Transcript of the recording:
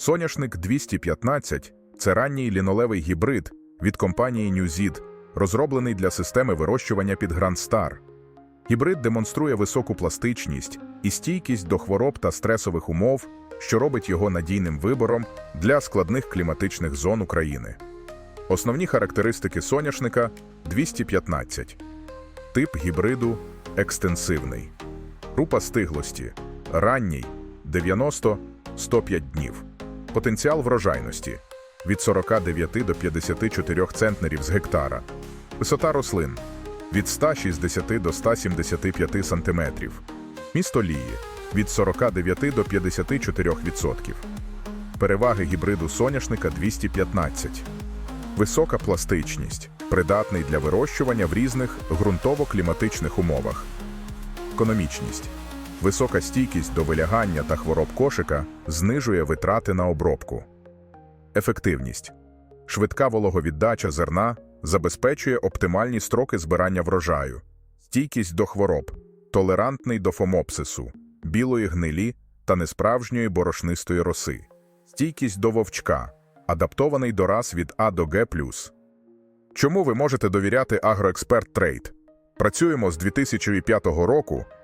Соняшник 215 це ранній лінолевий гібрид від компанії NewZeed, розроблений для системи вирощування під Grand Star. Гібрид демонструє високу пластичність і стійкість до хвороб та стресових умов, що робить його надійним вибором для складних кліматичних зон України. Основні характеристики соняшника 215. Тип гібриду екстенсивний. Група стиглості ранній 90-105 днів. Потенціал врожайності від 49 до 54 центнерів з гектара. Висота рослин від 160 до 175 сантиметрів. Місто лії від 49 до 54%. Переваги гібриду соняшника 215. Висока пластичність, придатний для вирощування в різних ґрунтово-кліматичних умовах. Економічність. Висока стійкість до вилягання та хвороб кошика знижує витрати на обробку. Ефективність. Швидка вологовіддача зерна забезпечує оптимальні строки збирання врожаю, стійкість до хвороб, толерантний до фомопсису, білої гнилі та несправжньої борошнистої роси, стійкість до вовчка, адаптований до рас від А до Г+. Чому ви можете довіряти Агроексперт Трейд? Працюємо з 2005 року